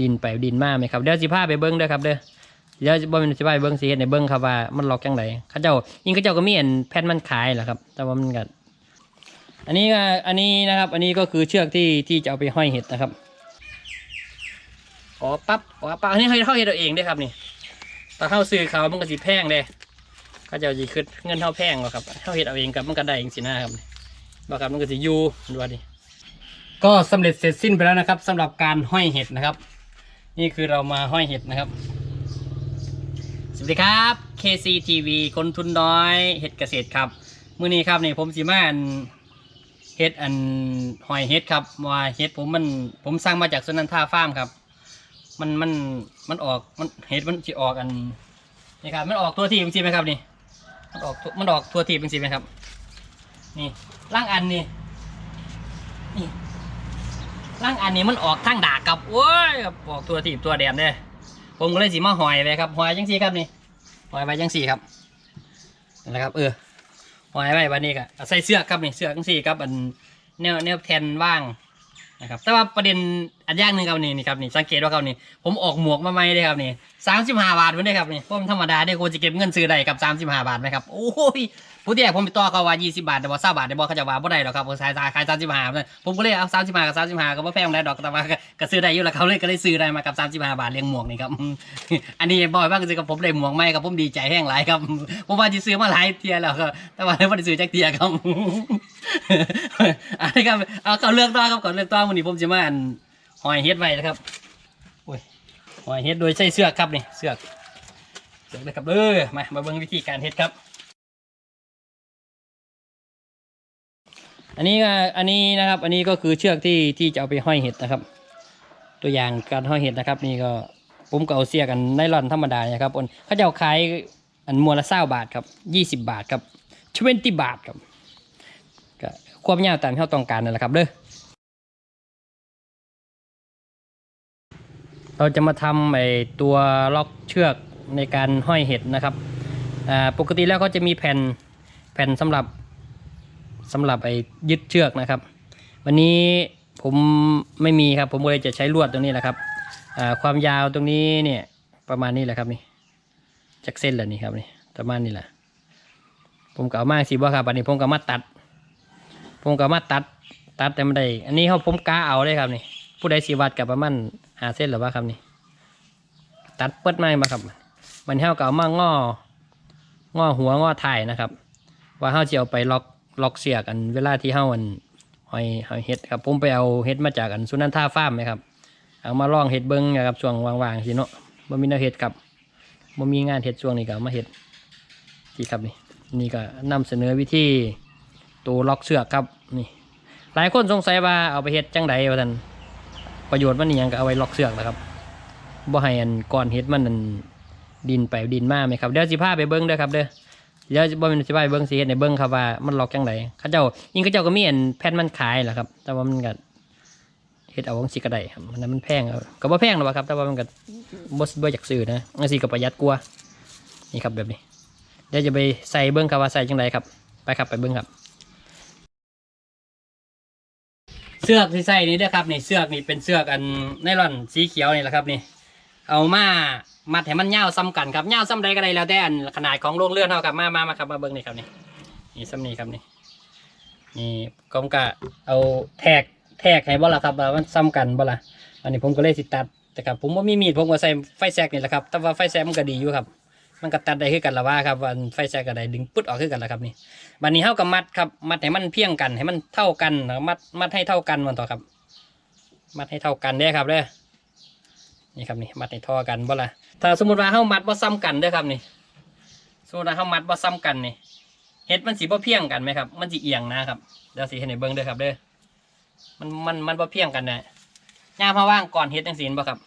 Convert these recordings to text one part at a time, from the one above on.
ดินไปดินมาไหมครับเดี๋ยวสิพาไปเบิ้งเด้อครับเด้อเดี๋ยวบ่แม่นสิพาไปเบิ้งสิเฮ็ดในเบิ้งครับว่ามันล็อกจังไดเขาเจ้ายิ่งเขาเจ้าก็มีอันแผ่นมันขายแหละครับ แต่ว่ามันก็อันนี้ก็อันนี้นะครับ อันนี้ก็คือเชือกที่ที่จะเอาไปห้อยเห็ดนะครับอ๋อปั๊บอ๋อปั๊บอันนี้เขาเขาเฮ็ดเอาเองเด้ครับนี่ตอนเข้าซื้อเขามันก็สิแพงเด้เขาเจ้าสิคิดเงินเท่าแพงหรอกครับเขาเฮ็ดเอาเองกับมันก็ได้จริงๆนะครับบ่ครับมันก็สิยูดูว่าดิก็สำเร็จเสร็จสิ้นไปแล้วนะครับสำหรับการห้อยเห็ดนะครับ นี่คือเรามาห้อยเห็ดนะครับ สวัสดีครับ KCTV คนทุนน้อยเห็ดเกษตรครับมื้อนี้ครับนี่ผมสิมาอันเห็ดอันหอยเห็ดครับว่าเห็ดผมมันผมสั่งมาจากสนันท่าฟาร์มครับ มันมันมันออกมันเห็ดมันจะออกอันนี่ครับมันออกตัวทีจริงไหมครับนี่มันออกมันออกตัวทีจริงไหมครับ นี่ร่างอันนี่นี่ ร่งอันนี้มันออกทางดากับโอ้ยกับออกตัวถีบตัวแดนเด้ผมก็เลยสีมาหอยไปครับหอยจังสี่ครับนี่หอยไปจังสี่ครับนั่แหละครับ เออหอยไปวันนี้ก็ใส่เสื้อครับนี่เสื้อจังสี่ครับอันแนวแนวแทนว่างนะครับแต่ว่าประเด็นอันย่างหนึ่งครับนี่นี่ครับนี่สังเกตว่าครับนี่ผมออกหมวกมาใหม่เลยครับนี่สามสิบห้าบาทเหมือนเด้ครับนี่ผมธรรมดาได้ควรจะเก็บเงินซื้อได้กับสามสิบห้าบาทไหมครับโอ้ย ผู้ที่แรกผมไปต่อเขาว่า20 บาทแต่ว่า20บาทแต่บอกเขาจะว่าบ่ได้หรอกครับผมขายขาย35ผมก็เลยเอา35กับ35ก็บ่แพงได้ดอกแต่ว่าก็ก็ซื้อได้อยู่แล้วเขาเลยก็เลยซื้อได้มากับ35บาทเลี้ยงหมวกนี่ครับอันนี้บ่อยมากคือกับผมได้หมวกใหม่ครับผมดีใจแห้งหลายครับผมว่าสิซื้อมาหลายเที่ยแล้วครับแต่ว่าบ่ได้ซื้อจักเที่ยครับอันนี้ครับเอาเขาเลือกต่อครับก่อนเลือกต่อวันนี้ผมสิมาอันหอยเฮ็ดไว้นะครับโอ้ยหอยเฮ็ดโดยใช้เสือกครับนี่เสือกเสือกเลยครับเด้อมามาเบิ่งวิธีการเฮ็ดครับ อันนี้ก็อันนี้นะครับ อันนี้ก็คือเชือกที่ที่จะเอาไปห้อยเห็ดนะครับ ตัวอย่างการห้อยเห็ดนะครับ นี่ก็ผมก็เอาเสียกันไนลอนธรรมดาเนี่ยครับอนเขาจะเอาขายอันมวลละเศร้าบาทครับยี่สิบบาทครับทเวนตี้บาทครับก็ความยาวตามที่เราต้องการนั่นแหละครับเด้อเราจะมาทำไอตัวล็อกเชือกในการห้อยเห็ดนะครับอ่าปกติแล้วเขาจะมีแผ่นแผ่นสำหรับ สำหรับไอ้ยึดเชือกนะครับ วันนี้ผมไม่มีครับ ผมเลยจะใช้ลวดตรงนี้แหละครับความยาวตรงนี้เนี่ยประมาณนี้แหละครับนี่จักเส้นแหละนี่ครับนี่ประมาณนี้แหละผมก็เอามากสิบ่ครับอันนี้ผมก็เอามาตัด ผมก็เอามาตัดตัดแต่ไม่ได้ อันนี้เขาผมกาเอาเลยครับนี่ ผู้ใดสีวัดกับประมาณหาเส้นหรือว่าครับนี่ ตัดเปิดไม้มาครับ มันเท่ากับเอามาง้องอหัวงอถ่ายนะครับ ว่าเขาจะเอาไปล็อก ล็อกเสียกันเวลาที่เฮาอันหอยหอยเห็ดครับผมไปเอาเห็ดมาจากอันสุนันท่าฟาร์มไหมครับเอามาลองเห็ดเบิ้งนะครับช่วงว่างๆสิเนาะบ่มีแนวเห็ดครับบ่มีงานเห็ดช่วงนี้ก็มาเห็ดที่ครับนี่นี่ก็นำเสนอวิธีตัวล็อกเสือกครับนี่ หลายคนสงสัยว่าเอาไปเห็ดจังใดว่าท่านประโยชน์มันนี่ยังก็เอาไว้ล็อกเสือกนะครับบ่ให้อันก้อนเห็ดมันนั่นดินไปดินมาไหมครับเดี๋ยวสิพาไปเบิ้งเด้อครับเด้อ เดี๋ยวบ่เป็นสิบายเบิ้งสิเฮ็ดในเบิ้งครับว่ามันล็อกจังไดเขาเจ้ายิ่งเขาเจ้าก็มีอันแผ่นมันขายแหละครับ แต่ว่ามันก็เฮ็ดเอาของสิก็ไดครับมันนั้นมันแพงเอาก็บ่แพงหรอกครับ แต่ว่ามันก็บ่บ่อยากซื้อนะจังซี่ก็ประหยัดกว่านี่ครับแบบนี้เดี๋ยวจะไปใส่เบิ้งครับว่าใส่จังไดครับ ไปครับไปเบิ้งครับ เสือกที่ใส่นี่เด้อครับนี่เสือกนี่เป็นเสือกอันไนลอนสีเขียวนี่แหละครับนี่ เอามามัดให้มันยาซ้ำกันครับยาซ้ำใดก็ได้แล้วแต่อันขนาดของโรงเรือนเท่ากับมามามาครับมาเบิ้งนี่ครับนี่นี่ซ้ำนี่ครับนี่นี่ผมก็เอาแทกแทกให้บ่ละครับว่ามันซ้ำกันบ่ละอันนี้ผมก็เลยสิตัดแต่ครับผมว่ามีมีดผมก็ใส่ไฟแซกนี่แหละครับ แต่ว่าไฟแซกมันก็ดีอยู่ครับ มันก็ตัดได้คือกันละว่าครับวันไฟแซกก็ได้ดึงปุ๊ดออกคือกันละครับนี่บัดนี้เท่ากับมัดครับมัดให้มันเพียงกันให้มันเท่ากันแล้วมัดมัดให้เท่ากันมันต่อครับ มัดให้เท่ากันเด้ครับเด้อ นี่ครับนี่มัดในท่อกันบ่ละถ้าสมมติว่าเฮามัดบ่ซ้ำกันเด้อครับนี่สมมติว่าเฮามัดบ่ซ้ำกันนี่เฮ็ดมันสิบ่เพียงกันไหมครับ มันสิเอียงนะครับเดี๋ยวสิเห็นในเบิ่งเด้อครับเด้อมันมันมันบ่เพียงกันนะย่ามเฮาว่างก่อนเฮ็ดจังซี่บ่ครับ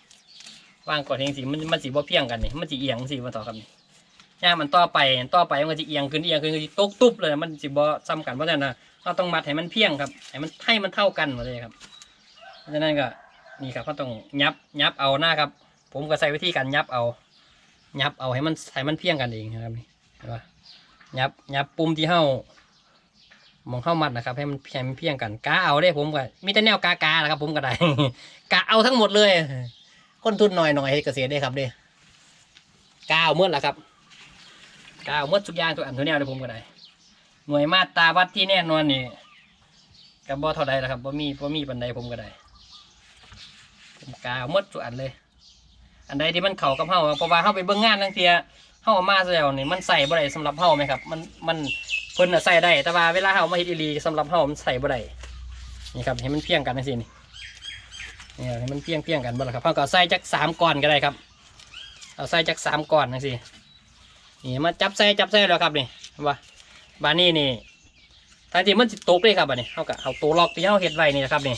ว่างก่อนเฮ็ดจังซี่มันมันสิบ่เพียงกันนี่มันสิเอียงจังซี่มาต่อครับนี่ย่ามันต่อไปต่อไปมันก็สิเอียงขึ้นเอียงขึ้นตกตุ๊บเลยมันสิบ่ซ้ำกันเพราะฉะนั้นะเราต้องมัดให้มันเพียงครับให้มันให้มันเท่ากันหมดเลยครับเพราะฉะนั้นก็ นี่ครับก็ต้องยับยับเอาหน้าครับ ผมก็ใส่วิธีการยับเอา ยับเอาให้มันให้มันเพียงกันเองนะครับนี่เห็นปะยับยับปุ่มที่เห้ามองเข้ามัดนะครับ ให้มันให้มันเพียงกันกาเอาได้ผมก็มีแต่แนวกากาแหละครับ ผมก็ได้กาเอาทั้งหมดเลย คนทุนหน่อยหน่อยเฮ็ดเกษตรได้ครับเด้ก้าเมื่อละครับก้าเมื่อทุกอย่างทุกอันทุกแนวเลยผมก็ได้หน่วยมาตราวัดที่แน่นอนนี่กับบ่เท่าใดละครับบ่มีบ่มีปันใดผมก็ได้ กาวเมื่อทุอันเลย อันใดที่มันเข้ากับเฮาเพราะว่าเฮาไปเบิ่งงานทั้งเทียเฮาเอามาแล้วนี่มันใส่บ่ได้สำหรับเฮาไหมครับ มันมันเพิ่นใส่ได้แต่ว่าเวลาเฮามาเฮ็ดอีหลีสำหรับเฮามันใส่บ่ได้นี่ครับให้มันเพียงกันจังซี่นี่นี่ให้มันเพียงเพียงกันบ่ล่ะครับเฮาก็ใส่จักสามก้อนก็ได้ครับ เอาใส่จักสามก้อนจังซี่นี่มาจับใส่จับใส่แล้วครับนี่เห็นบ่บานนี้นี่ทางที่มันสิตกเลยครับบัดนี้เฮาก็เอาตัวล็อกที่เฮาเฮ็ดไว้นี่นะครับนี่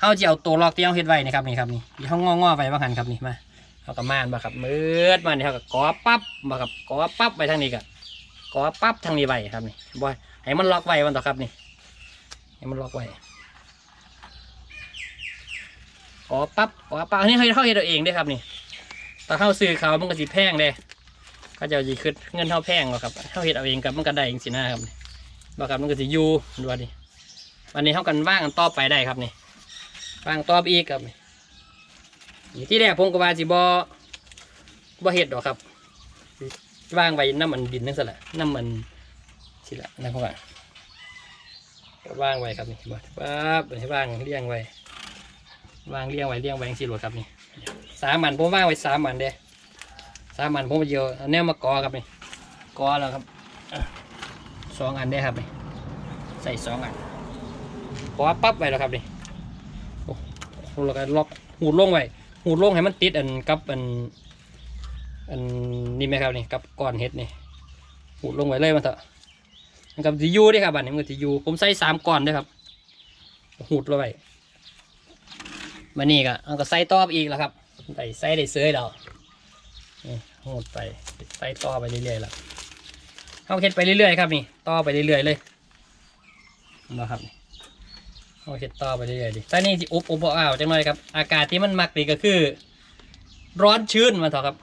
เฮาจะเอาตัวล็อกที่เฮาเฮ็ดไว้นี่ครับนี่ครับนี่ที่เฮางอๆไว้ว่าหันครับนี่มาเฮาก็ม่านบ่ครับมืดมานี่เฮาก็กอปั๊บบ่ครับกอปั๊บไปทางนี้ก็กอปั๊บทางนี้ไว้ครับนี่บ่ให้มันล็อกไว้มันต่อครับนี่ให้มันล็อกไว้กอปั๊บกอปั๊บอันนี้เฮาเฮาเฮ็ดเอาเองเด้ครับนี่ตอนเฮาซื้อเขามันก็สิแพงเด้เขาเจะสิคิดเงินเฮาแพงบ่ครับเฮาเฮ็ดเอาเองกับมันก็ได้จังซี่นะครับนี่บ่ครับมันก็สิอยู่ดูดิวันนี้เฮากันว่างกันต่อไปได้ครับนี่ ฟังตอบอีกครับนี่ที่แรกผมก็ว่าสิบ่บ่เฮ็ดดอกครับวางไว้น้ำมันดินนั่นสิละน้ำมันสิละนะพวกอะก็วางไว้ครับนี่บ่ปั๊บให้วางเรียงไว้วางเรียงไว้เรียงไว้จังซี่หลดครับนี่สามมันผมวางไว้สามมันเด้สามมันผมเอาเดียวเอาแนวมากอครับนี่กอแล้วครับสองอันได้ครับนี่ใส่สองอันกอปั๊บไว้แล้วครับนี่ แล้วก็ล็อกหูดลงไว้หูดลงให้มันติดอันกับอันอันนี่ไหมครับนี่กับก้อนเห็ดนี่หูดลงไว้เลยมันเถอะมันกับทียูด้วยครับอันนี้มันทียูผมใส่สามก้อนด้วยครับหูดลงไว้มานี่ก็เอาก็ใส่ต่อไปอีกแล้วครับใส่ใส่ได้เสื้อแล้วนี่หูดไปใส่ต่อไปเรื่อยๆแล้วเอาเห็ดไปเรื่อยๆครับนี่ต่อไปเรื่อยๆเลยนะครับนี่ เอาเห็ดต่อไปเรื่อยๆดิต่นี่สิอุบอุบอ้าวจังเลยครับ อากาศที่มันมักดีก็คือ ร้อนชื้นมาเถอะครับ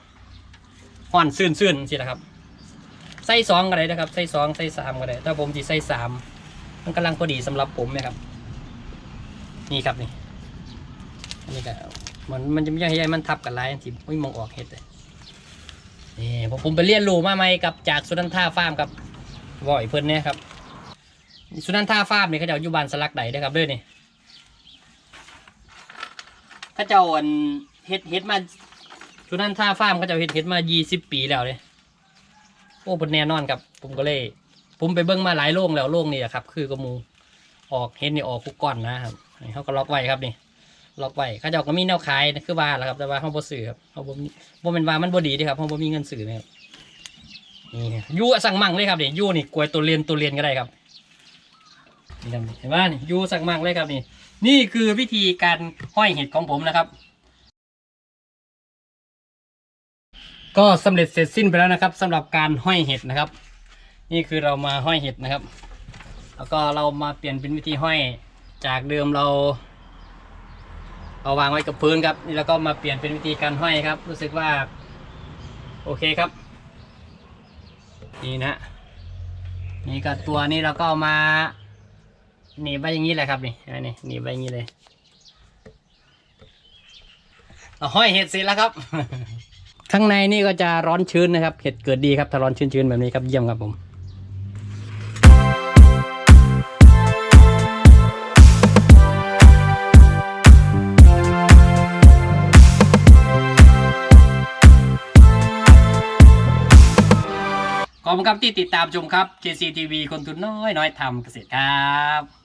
ห่อนซื่นซื่นสินะครับใส่สองก็ได้นะครับใส่สองใส่สามก็ได้ถ้าผมจะใส่สามมันกำลังพอดีสำหรับผมนะครับ นี่ครับนี่อันนี้ก็มันมันจะไม่ใช่ให้มันทับกับลายที่ไม่มองออกเห็ดเลยนี่ผมไปเรียนรู้มาใหม่กับจากสุนันท่าฟาร์มครับว่อยเพิ่นเนี่ยครับ สุนันท่าฟาร์มนี่เขาจะอาอยู่บ้านสลักใดนะครับเด้วยนี่เขาเจ้าอันเฮ็ดเฮ็ดมาสุนันท่าฟาร์มเขาจ้าเฮ็ดเฮ็ดมายี่สิบปีแล้วเลยโอ้เป็นแน่นอนครับ ผมก็เลย ผมไปเบิ่งมาหลายโรงแล้วโรงนี่แหละครับ คือกระมูออกเฮ็ดนี่ออกคุกก้อนนะครับนี่เขาก็ล็อกไว้ครับนี่ล็อกไว้เขาเจ้าก็มีแนวขายนะคือว่าแหละครับ แต่ว่าเขาบ่ซื้อครับเขาบ่มบ่เป็นว่ามันบ่ดีด้ครับเขาบ่มีเงินซื้อนะครับนี่ยูสั่งมั่งเลยครับเนี่อยูนี่กล้วยตัวเรียนตัวเรียนก็ได้ครับ นี่ครับเห็นว่านี่อยูสักมากเลยครับนี่ นี่คือวิธีการห้อยเห็ดของผมนะครับ ก็สำเร็จเสร็จสิ้นไปแล้วนะครับสำหรับการห้อยเห็ดนะครับ นี่คือเรามาห้อยเห็ดนะครับ แล้วก็เรามาเปลี่ยนเป็นวิธีห้อยจากเดิมเราเอาวางไว้กับพื้นครับนี่แล้วก็มาเปลี่ยนเป็นวิธีการห้อยครับ รู้สึกว่าโอเคครับ นี่นะนี่ก็ตัวนี้เราก็มา หนีบไปอย่างนี้แหละครับนี่อันนี่หนีบไปอย่างนี้เลยห้อยเห็ดเสร็จแล้วครับ ข้างในนี่ก็จะร้อนชื้นนะครับ เห็ดเกิดดีครับถ้าร้อนชื้นๆแบบนี้ครับเยี่ยมครับผมขอบคุณครับที่ติดตามชมครับ JCTV คนทุนน้อยน้อยทำเกษตรครับ